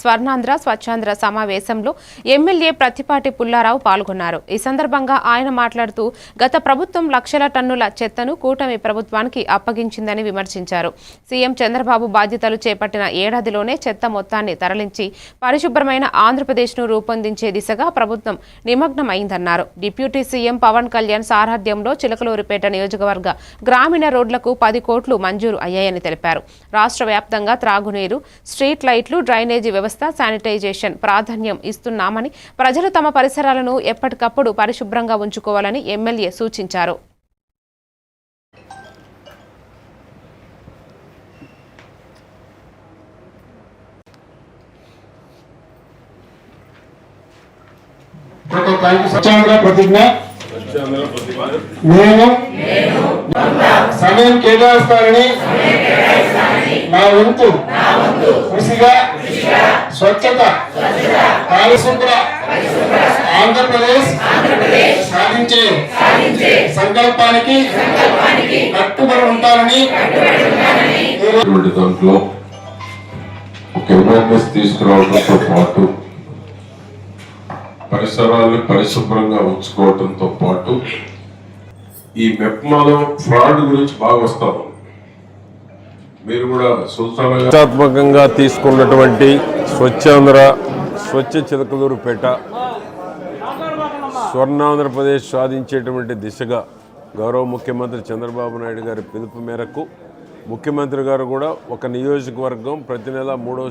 స్వర్ణాంధ్ర స్వచ్ఛాంధ్ర సమావేశంలో ఎమ్మెల్యే ప్రతిపాటి పుల్లారావు పాల్గొన్నారు. ఈ సందర్భంగా ఆయన మాట్లాడుతూ గత ప్రభుత్వం లక్షల టన్నుల చెత్తను కూటమి ప్రభుత్వానికి అప్పగించిందని విమర్శించారు. సీఎం చంద్రబాబు బాధ్యతలు చేపట్టిన ఏడాదిలోనే చెత్త మొత్తాన్ని తరలించి పరిశుభ్రమైన ఆంధ్రప్రదేశ్ను రూపొందించే దిశగా ప్రభుత్వం నిమగ్నమైందన్నారు. డిప్యూటీ సీఎం పవన్ కళ్యాణ్ సారథ్యంలో చిలకలూరిపేట నియోజకవర్గ గ్రామీణ రోడ్లకు పది కోట్లు మంజూరు అయ్యాయని తెలిపారు. రాష్ట్ర వ్యాప్తంగా త్రాగునీరు స్ట్రీట్ లైట్లు డ్రైనేజ్ వ్యవస్థ శానిటైజేషన్ ప్రాధాన్యం ఇస్తున్నామని ప్రజలు తమ పరిసరాలను ఎప్పటికప్పుడు పరిశుభ్రంగా ఉంచుకోవాలని ఎమ్మెల్యే సూచించారు. ప్రతిజ్ఞ. నేను. సమయం కేటాయిస్తానని. నా వంతు. కృషిగా. స్వచ్ఛత పారిశుభ్ర ఆంధ్రప్రదేశ్ సాధించే సంకల్పానికి కట్టుబడి ఉంటారని దాంట్లో ఒక అవేర్నెస్ తీసుకురావడంతో పాటు పరిసరాలను పరిశుభ్రంగా ఉంచుకోవడంతో పాటు ఈ మెప్మాలో ఫ్రాడ్ గురించి బాగా వస్తాము మీరు కూడా సృష్టాత్మకంగా తీసుకున్నటువంటి స్వచ్ఛాంధ్ర స్వచ్ఛ చిలకలూరుపేట స్వర్ణాంధ్రప్రదేశ్ సాధించేటువంటి దిశగా గౌరవ ముఖ్యమంత్రి చంద్రబాబు నాయుడు గారి పిలుపు మేరకు ముఖ్యమంత్రి గారు కూడా ఒక నియోజకవర్గం ప్రతి నెల మూడో